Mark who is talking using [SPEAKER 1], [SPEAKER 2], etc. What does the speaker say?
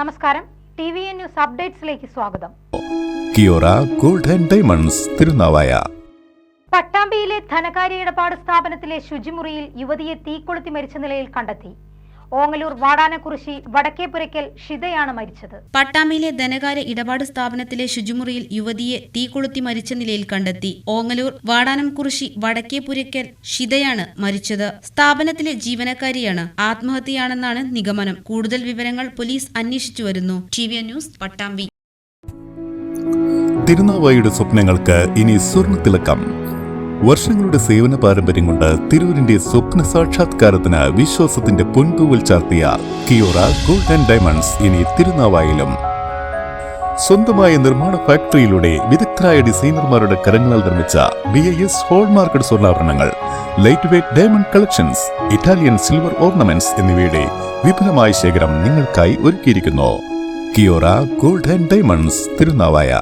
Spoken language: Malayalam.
[SPEAKER 1] നമസ്കാരം. ടി വി എൻ ന്യൂസ് അപ്ഡേറ്റ്സിലേക്ക് സ്വാഗതം.
[SPEAKER 2] Kiora gold and diamonds Thirunavaya.
[SPEAKER 1] പട്ടാമ്പിയിലെ ധനകാര്യ ഇടപാട് സ്ഥാപനത്തിലെ ശുചിമുറിയിൽ യുവതിയെ തീക്കൊളുത്തി മരിച്ച നിലയിൽ കണ്ടെത്തി. ഓങ്ങലൂർ വാടാനക്കുറിശി വടക്കേപ്പുരയ്ക്കൽ ഷിതയാണ് മരിച്ചത്.
[SPEAKER 3] പട്ടാമ്പിയിലെ ധനകാര്യ ഇടപാട് സ്ഥാപനത്തിലെ ശുചിമുറിയിൽ യുവതിയെ തീ കൊളുത്തി മരിച്ച നിലയിൽ കണ്ടെത്തി. ഓങ്ങലൂർ വാടാനംകുറിശി വടക്കേപുരയ്ക്കൽ ഷിതയാണ് മരിച്ചത്. സ്ഥാപനത്തിലെ ജീവനക്കാരിയാണ്. ആത്മഹത്യയാണെന്നാണ് നിഗമനം. കൂടുതൽ വിവരങ്ങൾ പോലീസ് അന്വേഷിച്ചു വരുന്നു. T news Pattambi.
[SPEAKER 2] തിരുനാവായിയുടെ സ്വപ്നങ്ങൾക്ക് ഇനി സ്വർണ തിളക്കം വർഷങ്ങളുടെ സേവന പാരമ്പര്യം കൊണ്ട് തിരൂരിന്റെ സ്വപ്ന സാക്ഷാത്കാരത്തിന് വിശ്വാസത്തിന്റെ പൊൻതൂവൽ ചാർത്തിയ കിയോറ ഗോൾഡ് ആൻഡ് ഡയമണ്ട്സ് ഇനി തിരുനാവായിലും. സ്വന്തമായ നിർമ്മാണ ഫാക്ടറിയിലൂടെ വിദഗ്ധരായ ഡിസൈനർമാരുടെ കരങ്ങളാൽ നിർമ്മിച്ച B I S hallmarked സ്വർണാഭരണങ്ങൾ light weight diamond collections Italian silver ornaments എന്നിവയുടെ വിപുലമായ ശേഖരം നിങ്ങൾക്കായി ഒരുക്കിയിരിക്കുന്നു. Kiora gold and diamonds Thirunavaya.